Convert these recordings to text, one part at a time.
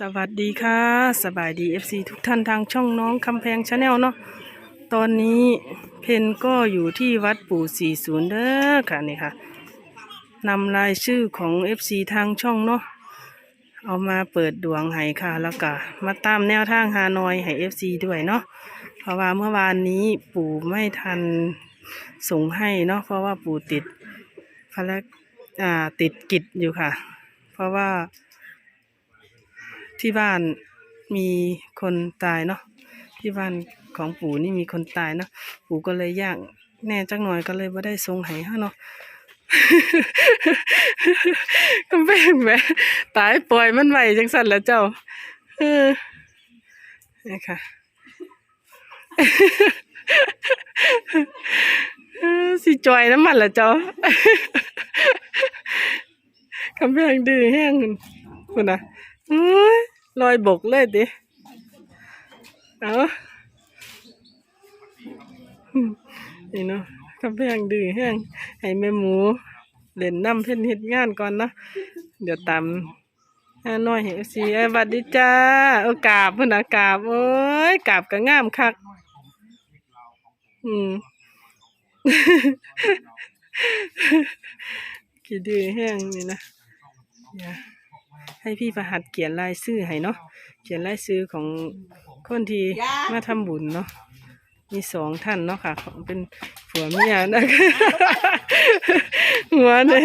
สวัสดีค่ะ สบายดี FC ทุกท่านทางช่องน้องคำแพงชาแนลเนาะตอนนี้เพนก็อยู่ที่วัดปู่40เด้อค่ะนี่ค่ะนำรายชื่อของ FC ทางช่องเนาะเอามาเปิดดวงให้ค่ะแล้วก็มาตามแนวทางฮานอยให้ FC ด้วยเนาะเพราะว่าเมื่อวานนี้ปู่ไม่ทันส่งให้เนาะเพราะว่าปู่ติดภารกอ่าติดกิจอยู่ค่ะ เพราะว่า ที่บ้านมีคนตายเนาะที่บ้านของปู่นี่มีคนตายเนาะปู่ก็เลยยากแน่จักหน่อยก็เลยไม่ได้ทรงให้ฮะเนาะก็แม่งแหมตายปล่อยมันไหวจังสันแล้วเจ้าเออนี่ค่ะสิจอยน้ำมันละเจ้าคำแพงดื้อแห้งคุณนะอุ้ย ลอยบกเลยดิเอาอืมนี่เนาะคำแพงดื้อแห้งให้แม่หมู เล่นน้ำเพ่นเฮ็ดงานก่อนเนาะเดี๋ยวตามอ่าน้อยเห็นสีสวัสดีจ้าโอกาบพุ่นนะกาบโอ้ยกาบก็งามคัก อืมกี่ดื้อแห้งนี่นะเดี๋ยว ให้พี่ประหัดเขียนลายชื่อให้เนาะเขียนลายชื่อของคนที่มาทำบุญเนาะมีสองท่านเนาะค่ะ ของเป็นผัวเมียนะคะหัวเนี่ย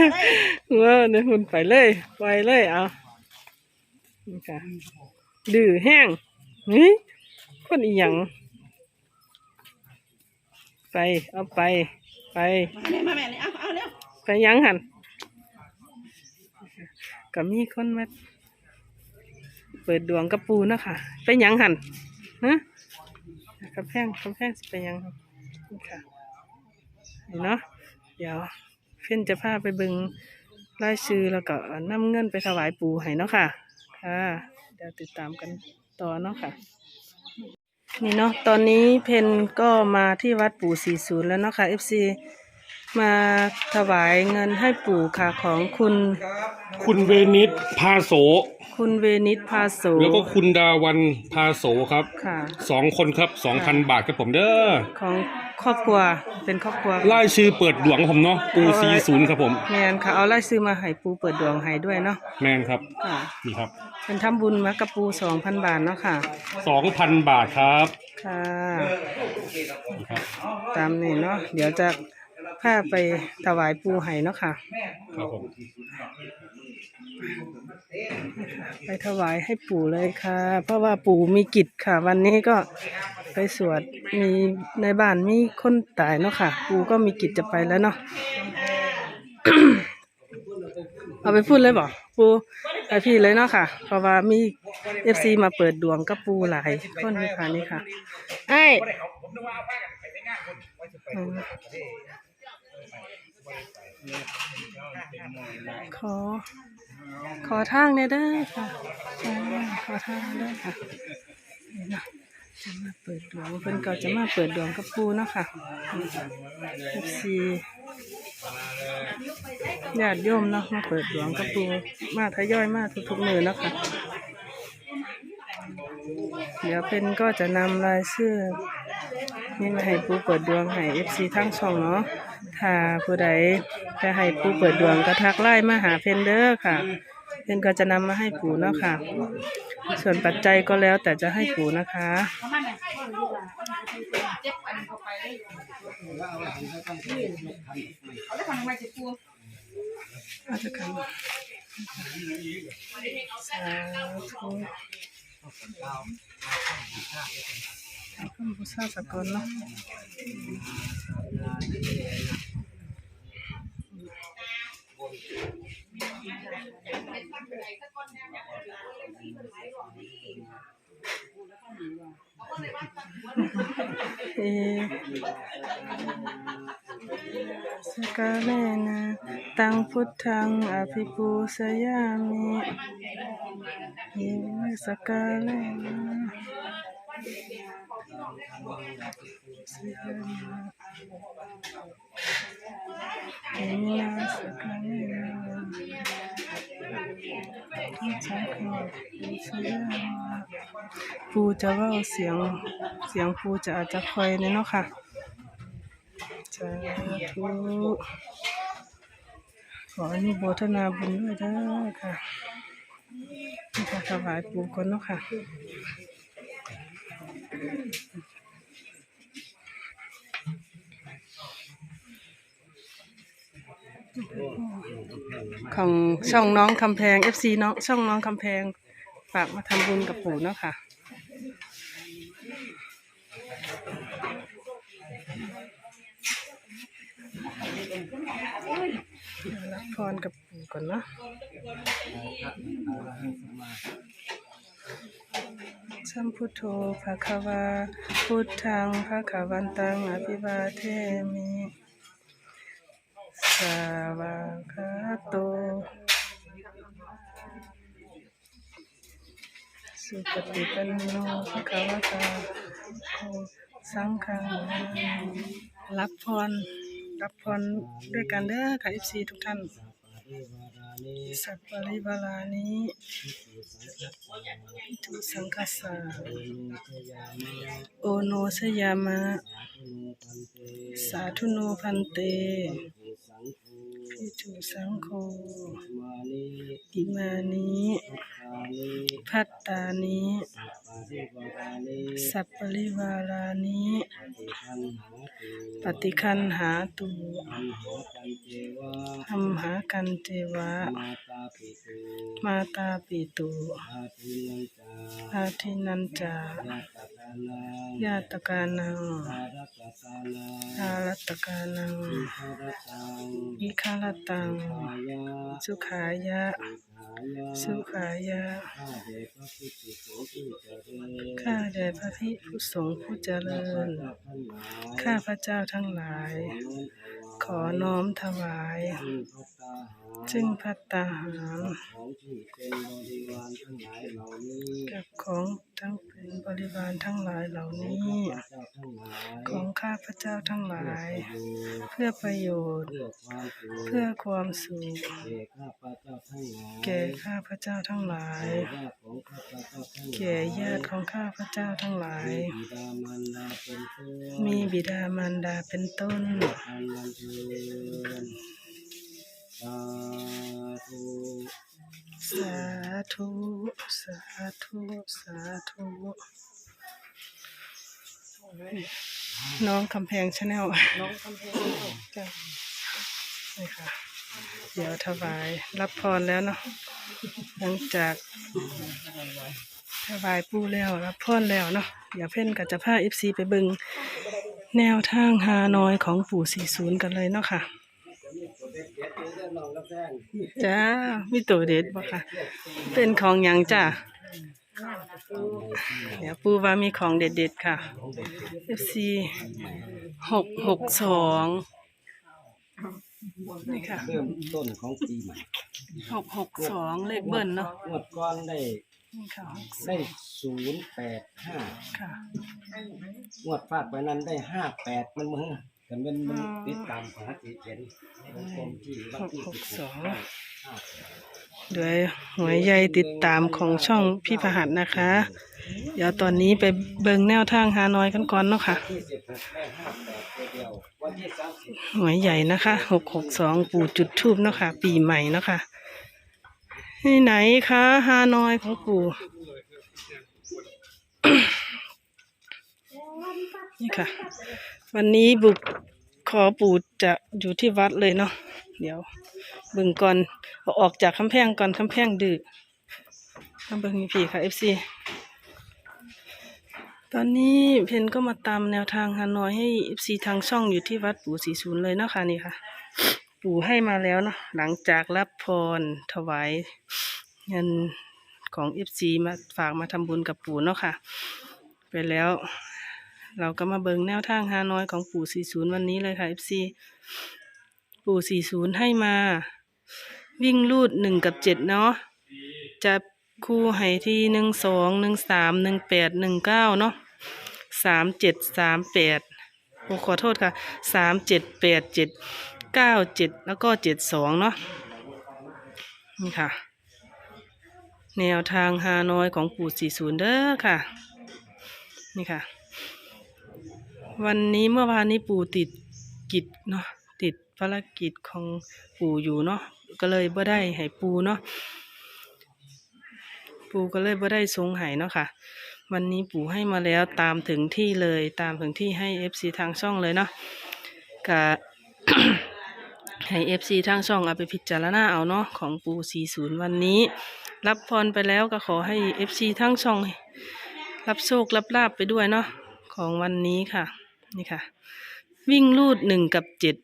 หัวเนี่ยหุ่นไปเลยไปเลยเอานี่ค่ะดื้อแห้งนี่คนอีหยังไปเอาไปไปมาเนี่ยมาแม่เนี่ยเอาเอาเร็วไปยังหัน ก็มีคนมาเปิดดวงกระปูเนาะคะไปยังหันฮะกระแพงกระแพงไปยังค่ะนี่เนาะเดี๋ยวเพื่อนจะพาไปเบิงรายชื่อแล้วก็นำเงินไปถวายปูให้เนาะค่ะ ค่ะ เดี๋ยวติดตามกันต่อเนาะค่ะ นี่เนาะตอนนี้เพนก็มาที่วัดปู่40แล้วเนาะค่ะ FC มาถวายเงินให้ปู่ค่ะของคุณ คุณเวนิสพาโส คุณเวนิสพาโสแล้วก็คุณดาวันพาโสครับค่ะสองคนครับสองพันบาทครับผมเด้อของครอบครัวเป็นครอบครัวไล่ชื่อเปิดดวงผมเนาะปูซีศูนย์ครับผม แมนค่ะเอาไล่ซื้อมาให้ปูเปิดดวงให้ด้วยเนาะแมนครับค่ะนี่ครับเป็นทำบุญมากับปูสองพันบาทเนาะค่ะสองพันบาทครับค่ะนี่ครับ ตามนี้เนาะเดี๋ยวจะ พาไปถวายปูให้เนาะค่ะ ครับผมไปถวายให้ปู่เลยค่ะ เพราะว่าปู่มีกิจค่ะ วันนี้ก็ไปสวดมีในบ้านมีคนตายเนาะค่ะ ปู่ก็มีกิจจะไปแล้วเนาะ เอาไปพูดเลยบอกปูไปพี่เลยเนาะค่ะ เพราะว่ามีเอฟซีมาเปิดดวงกับปูหลายคนเลยค่ะนี่ค่ะไอ้อืม ขอ ขอทางเนี่ยเด้อค่ะขอทางเด้อค่ะนี่เนาะจะมาเปิดดวงเพิ่นก็จะมาเปิดดวงกับปูเนาะค่ะเอฟซีญาติโยมเนาะมาเปิดดวงกับปูมาทยอยมาทุกๆมือเนาะค่ะเดี๋ยวเป็นก็จะนำรายชื่อนี่มาให้ปูเปิดดวงให้เอฟซีทั้งช่องเนาะ ถ้าผู้ใดจะให้ปูเปิดดวงก็ทักไล่มาหาเพนเดอร์ค่ะ เพนก็จะนำมาให้ปูเนาะค่ะ ส่วนปัจจัยก็แล้วแต่จะให้ปูนะคะ อาจจะกันสาธุ บคุณผู้ทราบสกลเนาะเอสกาเลนะตังพุทธังอภิปูสยามิเอสกาเลนะสยามิเอสกาเลนะใช่ค่ะ ปูจะว่าเสียงเสียงปูจะอาจจะคอยเนี่ยเนาะค่ะสาธุขออนุโมทนาบุญด้วยเด้อค่ะนี่ค่ะถวายปูก่อนเนาะค่ะ ของช่องน้องคำแพง FC น้องช่องน้องคำแพง ฝากมาทำบุญกับปู่เนาะค่ะ รับพรกับปู่ก่อนเนาะ สัมพุทโธภะคะวา พุทธังภะคะวันตังอภิวาเทมิ สาวากาโต สุปฏิปันโนภะคะวะตาโตสังฆังรับพร รับพรด้วยกันเด้อค่ะ FC ทุกท่าน สัพปริวารานิทุสังคัสสาโอโนสยามะ สาธุโนพันเต พิจุสังโฆอิมานิพัตตานิสัพปริวารานิปฏิคันหาตุธรรมหากันเจวะ มาตาปิตุ อาทินันจายาตกานังอารัตกานังวิคารตัง สุขายะ สุขายะ ข้าแด่พระพิผู้สงฆ์ผู้เจริญ ข้าพระเจ้าทั้งหลาย ขอน้อมถวาย ซึ่งพัตตาหารกับของทั้งเป็นบริวารทั้งหลายเหล่านี้ ของข้าพระเจ้าทั้งหลาย เพื่อประโยชน์ เพื่อความสุขแก่ข้าพระเจ้าทั้งหลาย แก่ญาติของข้าพระเจ้าทั้งหลาย มีบิดามารดาเป็นต้น สาธุสาธุสาธุน้องคำแพงชาแนลน้องคำแพงจ้ะนี่ค่ะ เดี๋ยวถวายรับพรแล้วเนาะหลังจากถวายปูแล้วรับพรแล้วเนาะเดี๋ยวเพ่นกับจะพาเอฟซีไปเบิงแนวทางฮานอยของปู่สี่ศูนย์กันเลยเนาะค่ะ จ้ามีตัวเด็ดบ่ค่ะ เป็นของหยังจ้าเดี๋ยวปูว่ามีของเด็ดๆค่ะ FC หกหกสองนี่ค่ะเริ่มต้นของปีใหม่หกหกสองเลขเบิ้ลเนาะงวดก้อนได้นี่ค่ะหกได้ศูนย์แปดห้าค่ะงวดฟาดไปนั้นได้ห้าแปดมันมึง แต่มันมันอ๋อติดตามสาธิตเขียนวงกลมที่วันที่หกหกสิบสองห้าห้าแปดด้วยหวยใยติดตามของช่องพี่พหัสนะคะ เดี๋ยวตอนนี้ไปเบิงแนวทางฮานอยกันก่อนเนาะค่ะที่สิบหกได้ห้าแปดตัวเดียววันที่สามสิบหวยใหญ่นะคะหกหกสองปู่จุดทูบเนาะค่ะ ปีใหม่เนาะค่ะที่ไหนคะฮานอยของปู่นี่ค่ะ วันนี้บุกขอปู่จะอยู่ที่วัดเลยเนาะเดี๋ยวเบิ่งก่อนเอาออกจากคำแพงก่อนคำแพงดื้อมาเบิ่งมีผีค่ะเอฟซีตอนนี้เพนก็มาตามแนวทางฮานอยให้เอฟซีทางช่องอยู่ที่วัดปู่ศรีศูนย์เลยเนาะค่ะนี่ค่ะ ปู่ให้มาแล้วเนาะหลังจากรับพรถวายเงินของเอฟซีมาฝากมาทำบุญกับปู่เนาะค่ะ ไปแล้ว เราก็มาเบิงแนวทางฮานอยของปู่ 40 วันนี้เลยค่ะ FC ปู่ 40 ให้มา วิ่งลูด 1 กับ 7 เนาะจับคู่ให้ที่ 1 2 1 3 1 8 1 9 เนาะ3 7 3 8โอ้ขอโทษค่ะ 3 7 8 7 9 7 แล้วก็ 7 2 เนาะนี่ค่ะ แนวทางฮานอยของปู่สี่ศูนย์เด้อค่ะ นี่ค่ะ วันนี้เมื่อวานนี้ปู่ติดกิจเนาะติดภารกิจของปู่อยู่เนาะก็เลยบ่ได้ให้ปู่เนาะปู่ก็เลยบ่ได้ทรงให้เนาะค่ะ วันนี้ปู่ให้มาแล้วตามถึงที่เลยตามถึงที่ให้เอฟซีทางช่องเลยเนาะกะให้เอฟซีทางช่องเอาไปพิจารณาเอาเนาะของปู่สี่ศูนย์วันนี้ รับพรไปแล้วก็ขอให้เอฟซีทั้งช่อง รับโชครับลาบไปด้วยเนาะของวันนี้ค่ะ นี่ค่ะ วิ่งลูดหนึ่งกับเจ็ด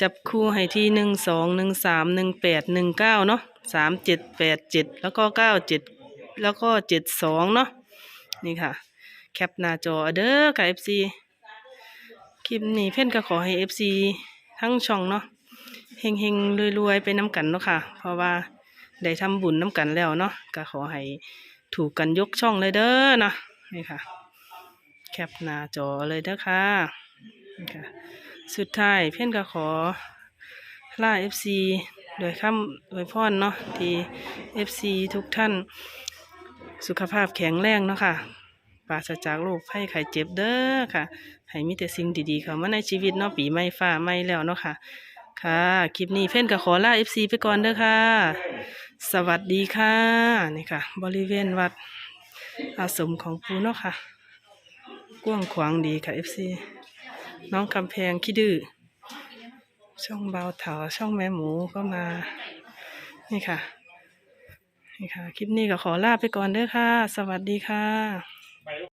จับคู่ให้ที่หนึ่งสองหนึ่งสามหนึ่งแปดหนึ่งเก้าเนาะสามเจ็ดแปดเจ็ดแล้วก็เก้าเจ็ดแล้วก็เจ็ดสองเนาะนี่ค่ะ แคปหน้าจอเด้อกับเอฟซีคลิปนี้เพ่นก็ขอให้เอฟซีทั้งช่องเนาะเฮงเฮงรวยๆ ไปน้ำกันเนาะค่ะ เพราะว่าได้ทำบุญน้ำกันแล้วเนาะก็ขอให้ถูกกันยกช่องเลยเด้อเนาะนี่ค่ะ ปหน้าจอเลยเด้อค่ะค่ะสุดท้ายเพ่นก็ขอล่าเอฟซีโดยคำโดยพรเนาะที่เอฟซีทุกท่านสุขภาพแข็งแรงเนาะค่ะปราศจากโรคภัยไข้เจ็บเด้อค่ะ ให้มีแต่สิ่งดีๆเข้ามาในชีวิตเนาะปีใหม่ฟ้าใหม่แล้วเนาะค่ะ ค่ะ คลิปนี้เพ่นก็ขอลาเอฟซีไปก่อนเด้อค่ะ สวัสดีค่ะนี่ค่ะ บริเวณวัดอาสมของปูเนาะค่ะ กว้างขวางดีค่ะ FC น้องกำแพงขี้ดื้อช่องเบาเถาช่องแม่หมูก็มา นี่ค่ะ นี่ค่ะ คลิปนี้ก็ขอลาไปก่อนเด้อค่ะ สวัสดีค่ะ